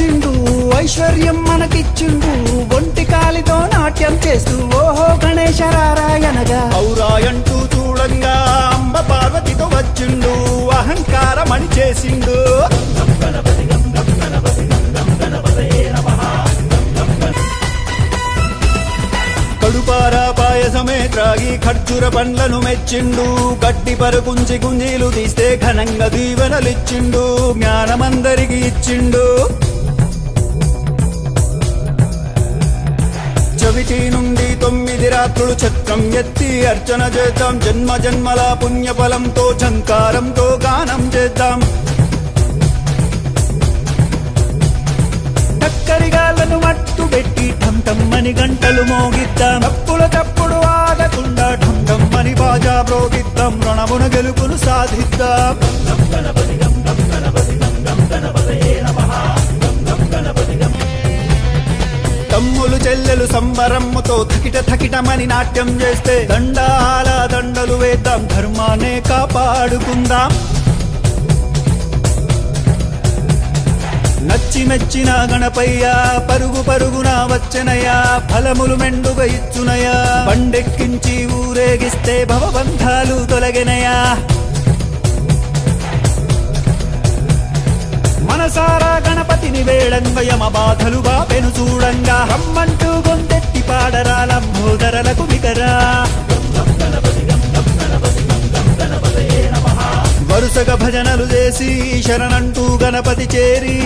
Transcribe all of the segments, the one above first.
వచ్చిండు ఐశ్వర్యం మనకిచ్చిండు ఒంటి కాలితో నాట్యం చేస్తూ ఓహో గణేశ రారాయనగా ఔరాయంటూ చూడంగా అంబ పార్వతితో వచ్చిండు అహంకారమణి చేసిండు. కడుపారా పాయసమే త్రాగి ఖర్జూర పండ్లను మెచ్చిండు గడ్డి పరుకుంచి గుంజీలు తీస్తే ఘనంగా దీవెనలిచ్చిండు జ్ఞానమందరికి ఇచ్చిండు. చవితి నుండి తొమ్మిది రాత్రులు చక్రం ఎత్తి అర్చన చేద్దాం. జన్మ జన్మల పుణ్యఫలంతో చంకారంతో గానం చేద్దాం. టక్కరిగాళ్ళను మట్టు పెట్టి ఠంటమ్మని గంటలు మోగిద్దాం. తప్పుల తప్పుడు ఆగకుండా ఠంటమ్మని బాజా ప్రోగిద్దాం. రణమున గెలుపును సాధిద్దాం. తమ్ములు చెల్లెలు సంబరమ్మతో థకిట థకిటమని నాట్యం చేస్తే దండాల దండలు వేద్దాం ధర్మానే కాపాడుకుందాం. నచ్చి మెచ్చిన గణపయ్యా పరుగు పరుగున వచ్చనయా ఫలములు మెండుగా ఇచ్చునయా పండెక్కించి ఊరేగిస్తే భవబంధాలు తొలగినయా మనసారా గణపతిని వేళంగా బాధలు బాపెను చూడంగా. రమ్మంటూ గొంతెత్తి పాడరాల భోదరలకు వికరా వరుసగా భజనలు చేసి శరణంటూ గణపతి చేరి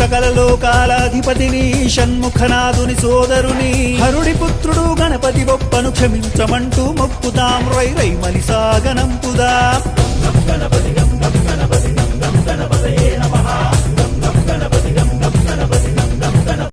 సకల లోకాలాధిపతిని షణ్ముఖనాథుని సోదరుని హరుడి పుత్రుడు గణపతి గొప్పను క్షమించమంటూ మొక్కుదాం రై రై మలి గణపతి